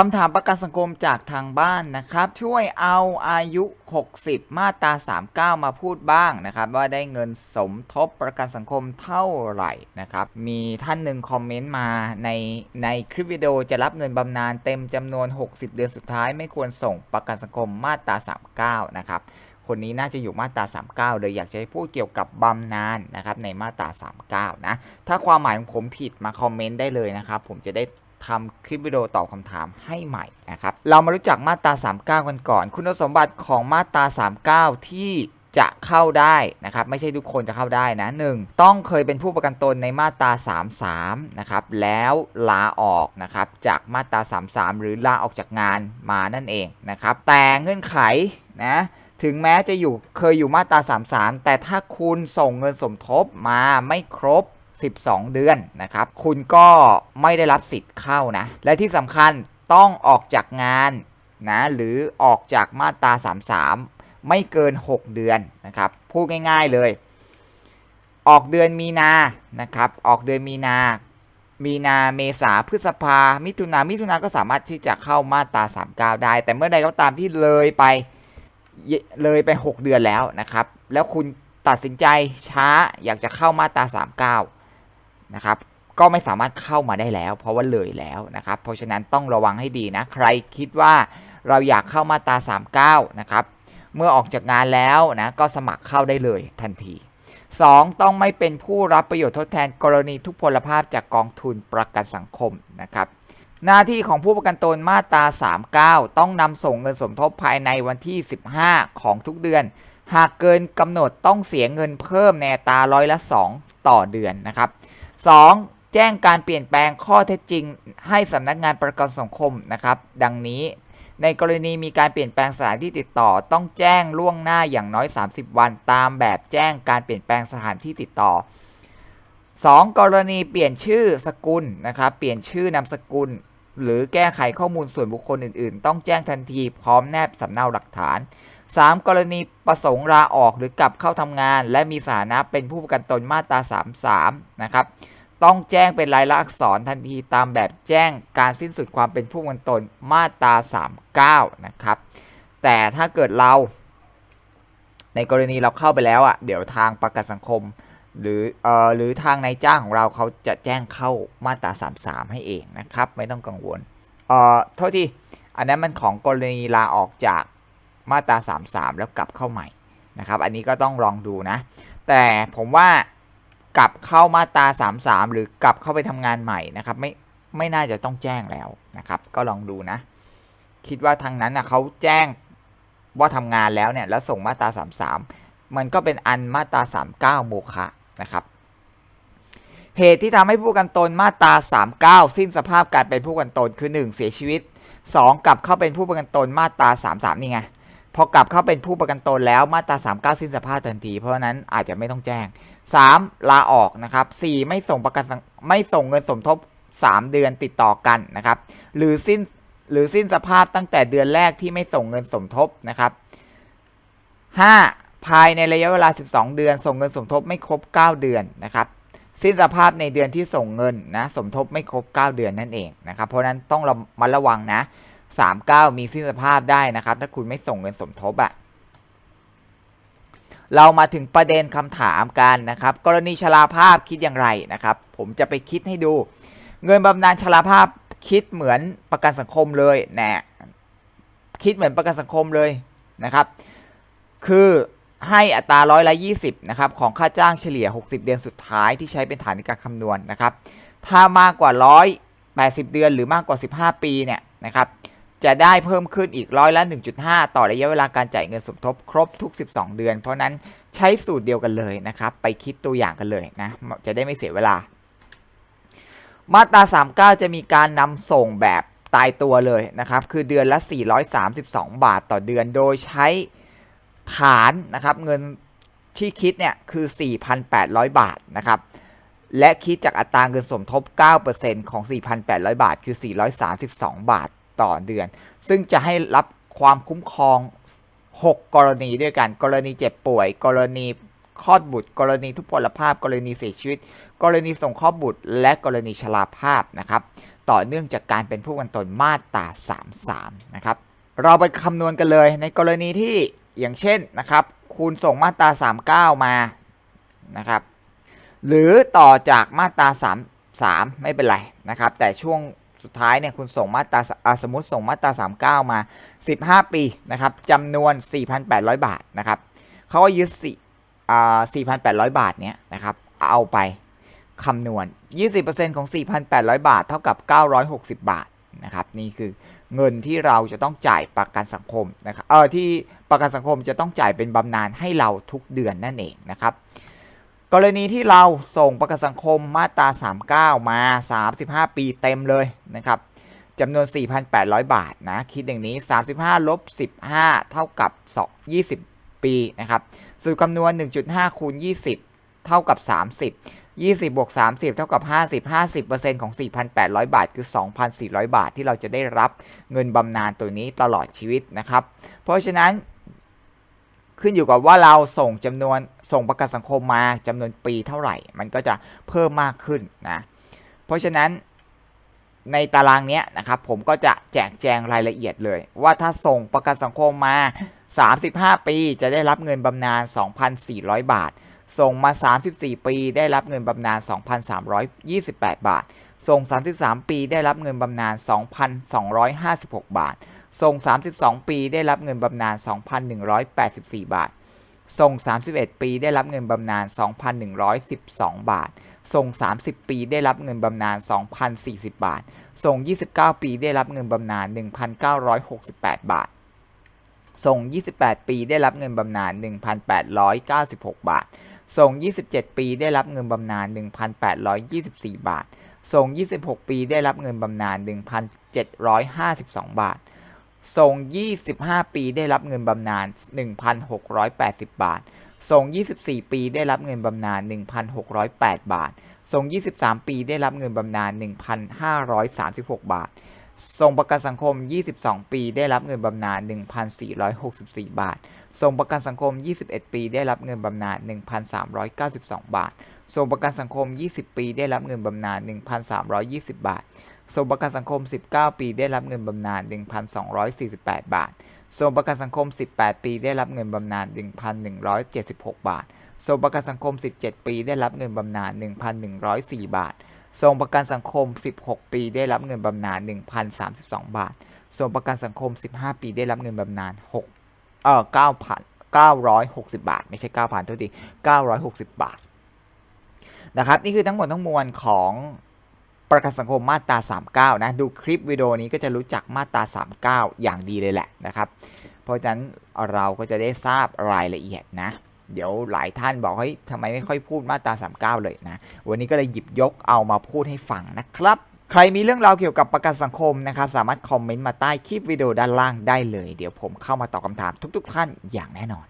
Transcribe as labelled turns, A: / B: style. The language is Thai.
A: คำถามประกันสังคมจากทางบ้านนะครับ ช่วยเอาอายุ 60 มาตรา 39 มาพูดบ้างนะครับ ว่าได้เงินสมทบประกันสังคมเท่าไหร่นะครับ มีท่านหนึ่งคอมเมนต์มาในในคลิปวิดีโอจะรับเงินบำนาญเต็มจำนวน 60 เดือนสุดท้ายไม่ควรส่งประกันสังคมมาตรา 39 นะครับ คนนี้น่าจะอยู่มาตรา 39 เลยอยากจะให้พูดเกี่ยวกับบำนาญนะครับในมาตรา 39 นะ ถ้าความหมายของผมผิดมาคอมเมนต์ได้เลยนะครับ ผมจะได้ ทำคลิปวิดีโอตอบคำถามให้ใหม่นะครับ เรามารู้จักมาตรา 39 กันก่อน คุณสมบัติของมาตรา 39 ที่จะเข้าได้นะครับ ไม่ใช่ทุกคนจะเข้าได้นะหนึ่งต้องเคยเป็นผู้ประกันตนในมาตรา 33 นะครับ แล้วลาออกนะครับ จากมาตรา 33 หรือลาออกจากงานมานั่นเองนะครับ แต่เงื่อนไขนะถึงแม้จะอยู่เคยอยู่มาตรา 33 แต่ถ้าคุณส่งเงินสมทบมาไม่ครบ 12 เดือนนะครับ คุณก็ไม่ได้รับสิทธิ์เข้านะ และที่สำคัญต้องออกจากงานนะหรือออกจากมาตรา 33 ไม่เกิน 6 เดือนนะครับ พูดง่ายๆเลย ออกเดือนมีนานะครับ ออกเดือนมีนา มีนาเมษาพฤษภา มิถุนา มิถุนาก็สามารถที่จะเข้ามาตรา 39 ได้ แต่เมื่อใดก็ตามที่เลยไปเลยไป 6 เดือนแล้วนะครับ แล้วคุณตัดสินใจช้าอยากจะเข้ามาตรา 39 นะครับ ก็ไม่สามารถเข้ามาได้แล้ว เพราะว่าเลยแล้วนะครับ เพราะฉะนั้นต้องระวังให้ดีนะ ใครคิดว่าเราอยากเข้ามาตรา39 นะครับ เมื่อออกจากงานแล้วนะก็สมัครเข้าได้เลยทันที 2. ต้องไม่เป็นผู้รับประโยชน์ทดแทนกรณีทุพพลภาพจากกองทุนประกันสังคมนะครับ หน้าที่ของผู้ประกันตนมาตรา 39 ต้องนำส่งเงินสมทบภายในวันที่ 15 ของทุกเดือน หากเกินกำหนดต้องเสียเงินเพิ่มในตาร้อยละ 2 ต่อเดือนนะครับ 2. แจ้งการเปลี่ยนแปลงข้อเท็จจริง ให้สำนักงานประกันสังคมนะครับ ดังนี้ ในกรณีมีการเปลี่ยนแปลงสถานที่ติดต่อ ต้องแจ้งล่วงหน้าอย่างน้อย 30 วัน ตามแบบแจ้งการเปลี่ยนแปลงสถานที่ติดต่อ 2. กรณีเปลี่ยนชื่อสกุลนะครับ เปลี่ยนชื่อนามสกุล หรือแก้ไขข้อมูลส่วนบุคคลอื่น ๆ ต้องแจ้งทันทีพร้อมแนบสำเนาหลักฐาน 3. กรณีประสงค์ลาออกหรือกลับเข้าทำงาน และมีสถานะเป็นผู้ประกันตนมาตรา 33 นะครับ ต้องแจ้งเป็นลายลักษณ์อักษรทันทีตามแบบแจ้งการสิ้นสุดความเป็นผู้ประกันตนมาตรา 39 นะครับ แต่ถ้าเกิดเรา ในกรณีเราเข้าไปแล้วอะเดี๋ยวทางประกันสังคม หรือเอ่อหรือทางนายจ้างของเราเขาจะแจ้งเข้ามาตรา 33 ให้เองนะครับ ไม่ต้องกังวลเอ่อโทษทีอันนั้นมันของกรณีลาออกจาก มาตรา 33 แล้วกลับเข้าใหม่นะครับ อันนี้ก็ต้องลองดูนะ แต่ผมว่ากลับเข้ามาตรา 33 หรือกลับเข้าไปทำงานใหม่นะครับ ไม่ไม่น่าจะต้องแจ้งแล้วนะครับ ก็ลองดูนะ คิดว่าทางนั้นนะเขาแจ้งว่าทำงานแล้วเนี่ยแล้วส่งมาตรา 33 มันก็เป็นอันมาตรา 39 โมฆะนะครับเหตุที่ทำให้ผู้กันตนมาตรา 39 สิ้นสภาพการเป็นผู้กันตนคือ 1 เสียชีวิต 2 กลับเข้าเป็นผู้ประกันตนมาตรา 33 นี่ไง พอกลับเข้าเป็นผู้ประกันตนแล้วมาตรา 39 สิ้นสภาพทันที เพราะนั้นอาจจะไม่ต้องแจ้ง 3. ลาออกนะครับ 4. ไม่ส่งประกันไม่ส่งเงินสมทบ 3 เดือนติดต่อกันนะครับ หรือสิ้นหรือสิ้นสภาพตั้งแต่เดือนแรกที่ไม่ส่งเงินสมทบนะครับ 5. ภายในระยะเวลา 12 เดือน ส่งเงินสมทบไม่ครบ 9 เดือนนะครับ สิ้นสภาพในเดือนที่ส่งเงินนะสมทบไม่ครบ 9 เดือนนั่นเองนะครับ เพราะฉะนั้นต้องระมัดระวังนะ 39 มีสิ้นสภาพได้นะครับ ถ้าคุณไม่ส่งเงินสมทบอะ่ะเรามาถึงประเด็นคำถามกันนะครับ กรณีชราภาพคิดอย่างไรนะครับ ผมจะไปคิดให้ดู เงินบำนาญชราภาพคิดเหมือนประกันสังคมเลยแนะคิดเหมือนประกันสังคมเลยนะครับ คือให้อัตราร้อยละ20นะครับของค่าจ้างเฉลี่ย 60 เดือนสุดท้ายที่ใช้เป็นฐานในการคำนวณนะครับ ถ้ามากกว่า 180 เดือนหรือมากกว่า 15 ปีเนี่ยนะครับ จะได้เพิ่มขึ้นอีกร้อยละ 1.5 ต่อระยะเวลาการจ่ายเงินสมทบครบทุก 12 เดือน เพราะนั้นใช้สูตรเดียวกันเลยนะครับ ไปคิดตัวอย่างกันเลยนะ จะได้ไม่เสียเวลา มาตรา 39 จะมีการนำส่งแบบตายตัวเลยนะครับ คือเดือนละ 432 บาทต่อเดือน โดยใช้ฐานนะครับ เงินที่คิดเนี่ยคือ 4,800 บาทนะครับ และคิดจากอัตราเงินสมทบ 9%ของ 4,800 บาท คือ 432 บาท ต่อเดือน ซึ่งจะให้รับความคุ้มครอง 6 กรณีด้วยกัน กรณีเจ็บป่วย กรณีคลอดบุตร กรณีทุพพลภาพ กรณีเสียชีวิต กรณีส่งคลอดบุตร และกรณีชราภาพนะครับ ต่อเนื่องจากการเป็นผู้กันตนมาตรา33 นะครับ เราไปคำนวณกันเลยในกรณีที่อย่างเช่นนะครับ คุณส่งมาตรา 39 มานะครับ หรือต่อจากมาตรา 33 ไม่เป็นไรนะครับ แต่ช่วง สุดท้ายเนี่ยคุณส่งมาตราสมมติส่งมาตรา39 มา 15 ปีนะครับจำนวน 4,800 บาทนะครับเขาก็ยึดสี่อ่า4,800 บาทเนี้ยนะครับเอาไปคำนวณ 20%ของ 4,800 บาท เท่ากับ 960 บาทนะครับนี่คือเงินที่เราจะต้องจ่ายประกันสังคมนะครับเออที่ประกันสังคมจะต้องจ่ายเป็นบำนาญให้เราทุกเดือนนั่นเองนะครับ กรณีที่เราส่งประกันสังคมมาตรา 39 มา 35 ปีเต็มเลยนะครับจำนวน 4,800 บาทนะ คิดอย่างนี้ 35 ลบ 15 เท่ากับ 2 20 ปีนะครับ สูตรคำนวณ 1.5 คูณ 20 เท่ากับ 30 20 บวก 30 เท่ากับ 50 50%ของ 4,800 บาท คือ 2,400 บาทที่เราจะได้รับเงินบำนาญตัวนี้ตลอดชีวิตนะครับ เพราะฉะนั้น ขึ้นอยู่กับว่าเราส่งจำนวนส่งประกันสังคมมาจำนวนปีเท่าไหร่ มันก็จะเพิ่มมากขึ้นนะเพราะฉะนั้นในตารางนี้นะครับผมก็จะแจกแจงรายละเอียดเลย ว่าถ้าส่งประกันสังคมมา 35 ปีจะได้รับเงินบำนาญ 2,400 บาท ส่งมา 34 ปีได้รับเงินบำนาญ 2,328 บาท ส่ง 33 ปีได้รับเงินบำนาญ 2,256 บาท ส่ง32 ปีได้รับเงินบำนาญ 2,184 บาทส่ง31 ปีได้รับเงินบำนาญ 2,112 บาทส่ง30 ปีได้รับเงินบำนาญ 2,040 บาทส่ง29 ปีได้รับเงินบำนาญ 1,968 บาทส่ง28 ปีได้รับเงินบำนาญ 1,896 บาทส่ง27 ปีได้รับเงินบำนาญ 1,824 บาทส่ง26 ปีได้รับเงินบำนาญ 1,752 บาท ส่ง25 ปีได้รับเงินบำนาญ 1,680 บาทส่ง24 ปีได้รับเงินบำนาญ 1,608 บาทส่ง23 ปีได้รับเงินบำนาญ 1,536 บาทส่งประกันสังคม 22 ปีได้รับเงินบำนาญ 1,464 บาทส่งประกันสังคม 21 ปีได้รับเงินบำนาญ 1,392 บาทส่งประกันสังคม 20 ปีได้รับเงินบำนาญ 1,320 บาท ส่งประกันสังคม 19 ปีได้รับเงินบำนาญ 1,248 บาทส่งประกันสังคม 18 ปีได้รับเงินบำนาญ 1,176 บาทส่งประกันสังคม 17 ปีได้รับเงินบำนาญ 1,104 บาทส่งประกันสังคม 16 ปีได้รับเงินบำนาญ 1,032 บาทส่งประกันสังคม 15 ปีได้รับเงินบำนาญ 6 เอ่อ9,000 960 บาท ไม่ใช่ 9,000เท่าที960 บาท นะครับ นี่คือทั้งหมดทั้งมวลของ ประกันสังคมมาตรา 39 นะ ดูคลิปวิดีโอนี้ก็จะรู้จักมาตรา 39 อย่างดีเลยแหละนะครับ เพราะฉะนั้นเราก็จะได้ทราบรายละเอียดนะ เดี๋ยวหลายท่านบอกเฮ้ยทำไมไม่ค่อยพูดมาตรา 39 เลยนะ วันนี้ก็เลยหยิบยกเอามาพูดให้ฟังนะครับ ใครมีเรื่องราวเกี่ยวกับประกันสังคมนะครับ สามารถคอมเมนต์มาใต้คลิปวิดีโอด้านล่างได้เลย เดี๋ยวผมเข้ามาตอบคำถามทุก ๆ ท่านอย่างแน่นอน